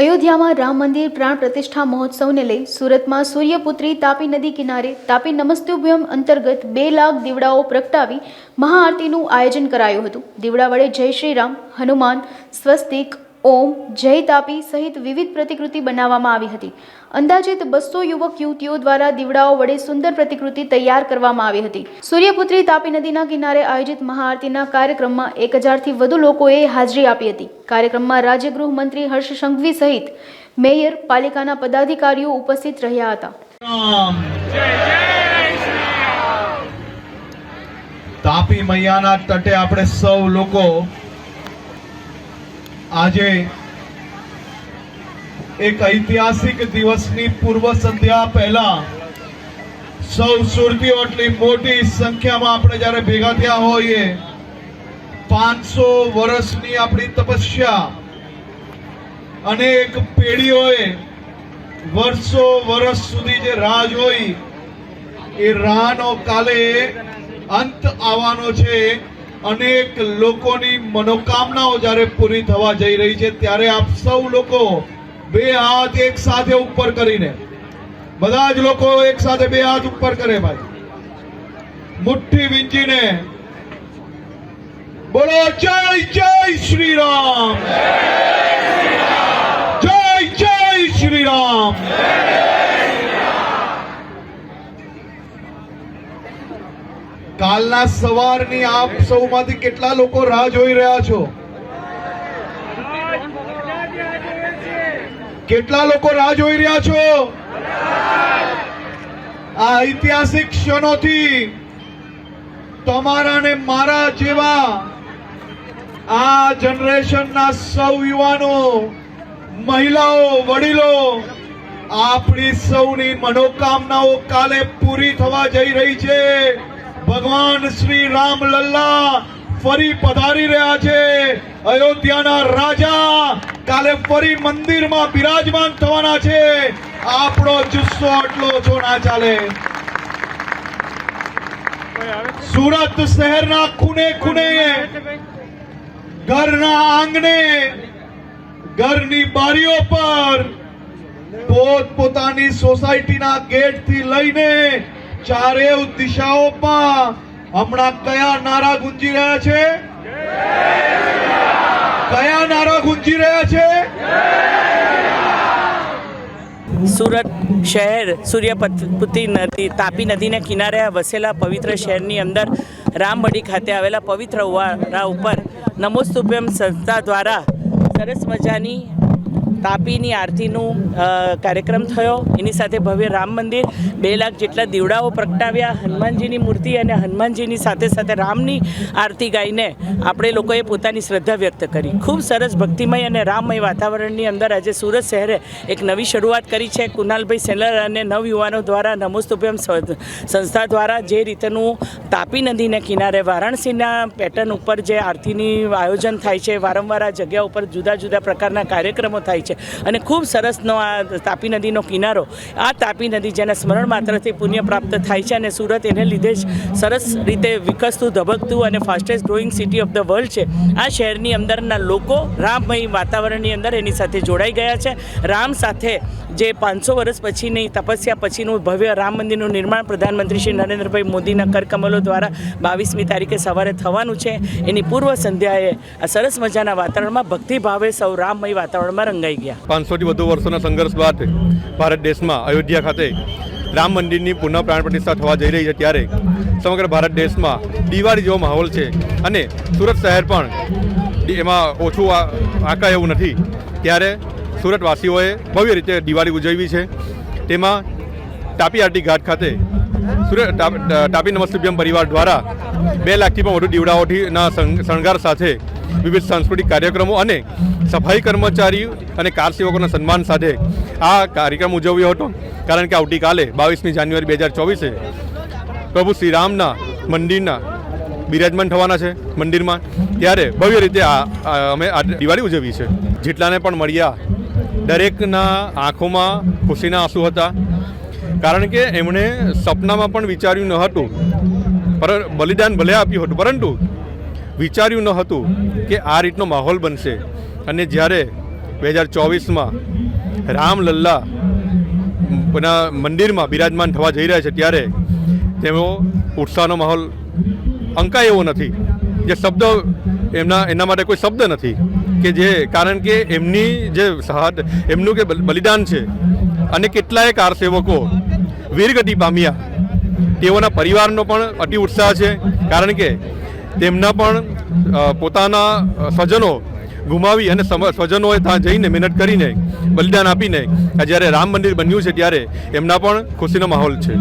અયોધ્યામાં રામ મંદિર પ્રાણ પ્રતિષ્ઠા મહોત્સવને લઈ સુરતમાં સૂર્યપુત્રી તાપી નદી કિનારે તાપી નમસ્તુભ્યમ અંતર્ગત બે લાખ દીવડાઓ પ્રગટાવી મહાઆરતીનું આયોજન કરાયું હતું. દીવડા વડે જય શ્રી રામ, હનુમાન, સ્વસ્તિક, ઓમ, જય તાપી સહિત વિવિધ પ્રતિકૃતિ બનાવવામાં આવી હતી. અંદાજિત બસો યુવક યુવતીઓ દ્વારા દીવડાઓ વડે સુંદર પ્રતિકૃતિ તૈયાર કરવામાં આવી હતી. સૂર્યપુત્રી તાપી નદીના કિનારે આયોજિત મહાઆરતીના કાર્યક્રમમાં એક હજારથી વધુ લોકોએ હાજરી આપી હતી. કાર્યક્રમમાં રાજ્ય ગૃહમંત્રી હર્ષ સંઘવી સહિત મેયર, પાલિકાના પદાધિકારીઓ ઉપસ્થિત રહ્યા હતા. તાપી મૈયાના તટે આપણે સૌ લોકો આજે એક ઐતિહાસિક દિવસની પૂર્વ સંધ્યા પહેલા સૌ સુરતીઓ એટલી મોટી સંખ્યામાં આપણે જ્યારે ભેગા થયા હોઈએ, પાંચસો વર્ષની આપણી તપસ્યા અનેક પેઢીઓએ વર્ષો વર્ષ સુધી જે રાહ જોઈ, એ રાહનો કાલે અંત આવવાનો છે. અનેક લોકોની મનોકામનાઓ જ્યારે પૂરી થવા જઈ રહી છે, ત્યારે આપ સૌ લોકો બે હાથ એક સાથે ઉપર કરીને. બધા જ લોકો એક સાથે બે હાથ ઉપર કરે ભાઈ. મુઠ્ઠી વીંચીને. બોલો, જય જય શ્રી રામ જય જય શ્રી રામ કાલના સવારની આપ સૌમાંથી કેટલા લોકો રાહ જોઈ રહ્યા છો? કેટલા લોકો રાહ જોઈ રહ્યા છો? આ ઐતિહાસિક ક્ષણોથી તમારા ને મારા જેવા આ જનરેશનના સૌ યુવાનો, મહિલાઓ, વડીલો, આપણી સૌની મનોકામનાઓ કાલે પૂરી થવા જઈ રહી છે. ભગવાન શ્રી રામ લલ્લા ફરી પધારી રહ્યા છે. અયોધ્યાના રાજા કાલે ફરી મંદિરમાં બિરાજમાન થવાના છે. આપણો જુસ્સો આટલો છો ના ચાલે. સુરત શહેરના ખૂને ખૂને ઘરના આંગણે, ઘરની બારીઓ પર પોત પોતાની સોસાયટીના ગેટથી લઈને ચારે દિશાઓમાં હમણાં કયા નારા ગુંજી રહ્યા છે? કયા નારા ગુંજી રહ્યા છે સુરત શહેર સૂર્યપુત્રી નદી, તાપી નદીના કિનારે વસેલા પવિત્ર શહેરની અંદર રામબડી ખાતે આવેલા પવિત્ર ઉવારા ઉપર નમોસ્તુભ્યમ સંસ્થા દ્વારા સરસ મજાની તાપીની આરતીનું કાર્યક્રમ થયો. એની સાથે ભવ્ય રામ મંદિર. બે લાખ જેટલા દીવડાઓ પ્રગટાવ્યા હનુમાનજીની મૂર્તિ અને હનુમાનજીની સાથે સાથે રામની આરતી ગાઈને આપણે લોકોએ પોતાની શ્રદ્ધા વ્યક્ત કરી. ખૂબ સરસ ભક્તિમય અને રામમય વાતાવરણની અંદર આજે સુરત શહેરે એક નવી શરૂઆત કરી છે કુનાલભાઈ સેલર અને નવયુવાનો દ્વારા નમોસ્તુભ્યમ સંસ્થા દ્વારા જે રીતનું તાપી નદીના કિનારે વારાણસીના પેટર્ન ઉપર જે આરતીની આયોજન થાય છે, વારંવાર આ જગ્યા ઉપર જુદા જુદા પ્રકારના કાર્યક્રમો થાય છે. અને ખૂબ સરસનો આ તાપી નદીનો કિનારો, આ તાપી નદી જેના સ્મરણ માત્રથી પુણ્ય પ્રાપ્ત થાય છે અને સુરત એને લીધે જ સરસ રીતે વિકસતું, ધબકતું અને fastest growing city of the world છે. આ શહેરની અંદરના લોકો રામમય વાતાવરણની અંદર એની સાથે જોડાઈ ગયા છે. રામ સાથે જે પાંચસો વર્ષ પછીની તપસ્યા પછીનું ભવ્ય રામ મંદિરનું નિર્માણ પ્રધાનમંત્રી શ્રી નરેન્દ્રભાઈ મોદીના કરકમલો દ્વારા બાવીસમી તારીખે સવારે થવાનું છે. એની પૂર્વ સંધ્યાએ આ સરસ મજાના વાતાવરણમાં ભક્તિભાવે સૌ રામમય વાતાવરણમાં રંગાઈ ગયા. પાંચસોથી વધુ વર્ષોના સંઘર્ષ બાદ ભારત દેશમાં અયોધ્યા ખાતે રામ મંદિરની પુનઃ પ્રાણ પ્રતિષ્ઠા થવા જઈ રહી છે ત્યારે સમગ્ર ભારત દેશમાં દિવાળી જેવો માહોલ છે અને સુરત શહેર પણ એમાં ઓછું આ- આંકાય એવું નથી. ત્યારે સુરતવાસીઓએ ભવ્ય રીતે દિવાળી ઉજવી છે. તેમાં તાપી આરટી ઘાટ ખાતે સુરત તાપી નમસ્તુભ્યમ પરિવાર દ્વારા બે લાખથી પણ વધુ દીવડાઓથીના શણ- શણગાર સાથે વિવિધ સાંસ્કૃતિક કાર્યક્રમો અને સફાઈ કર્મચારી અને કાર સેવકોના સન્માન સાથે આ કાર્યક્રમ ઉજવ્યો હતો. કારણ કે આવતીકાલે બાવીસમી જાન્યુઆરી બે હજાર ચોવીસે પ્રભુ શ્રીરામના મંદિરના બિરાજમાન થવાના છે મંદિરમાં. ત્યારે ભવ્ય રીતે આ અમે આ દિવાળી ઉજવી છે. જેટલાને પણ મળ્યા દરેકના આંખોમાં ખુશીના આંસુ હતા. કારણ કે એમણે સપનામાં પણ વિચાર્યું ન હતું. પર બલિદાન ભલે આપ્યું હતું, પરંતુ વિચાર્યું ન હતું કે આ રીતનો માહોલ બનશે. અને જ્યારે બે હજાર ચોવીસમાં રામલલ્લા ના મંદિરમાં બિરાજમાન થવા જઈ રહ્યા છે, ત્યારે તેનો ઉત્સાહનો માહોલ અંકાય એવો નથી. જે શબ્દ એમના, એના માટે કોઈ શબ્દ નથી. કે જે, કારણ કે એમની જે સહાદ, એમનું કે બલિદાન છે, અને કેટલાય કારસેવકો વીરગતિ પામ્યા. તેઓના પરિવારનો પણ અતિ ઉત્સાહ છે, કારણ કે તેમના પણ પોતાના સ્વજનો ગુમાવી અને સ્વજનોએ ત્યાં જઈને મહેનત કરીને બલિદાન આપીને જ્યારે રામ મંદિર બન્યું છે ત્યારે, એમના પણ ખુશીનો માહોલ છે.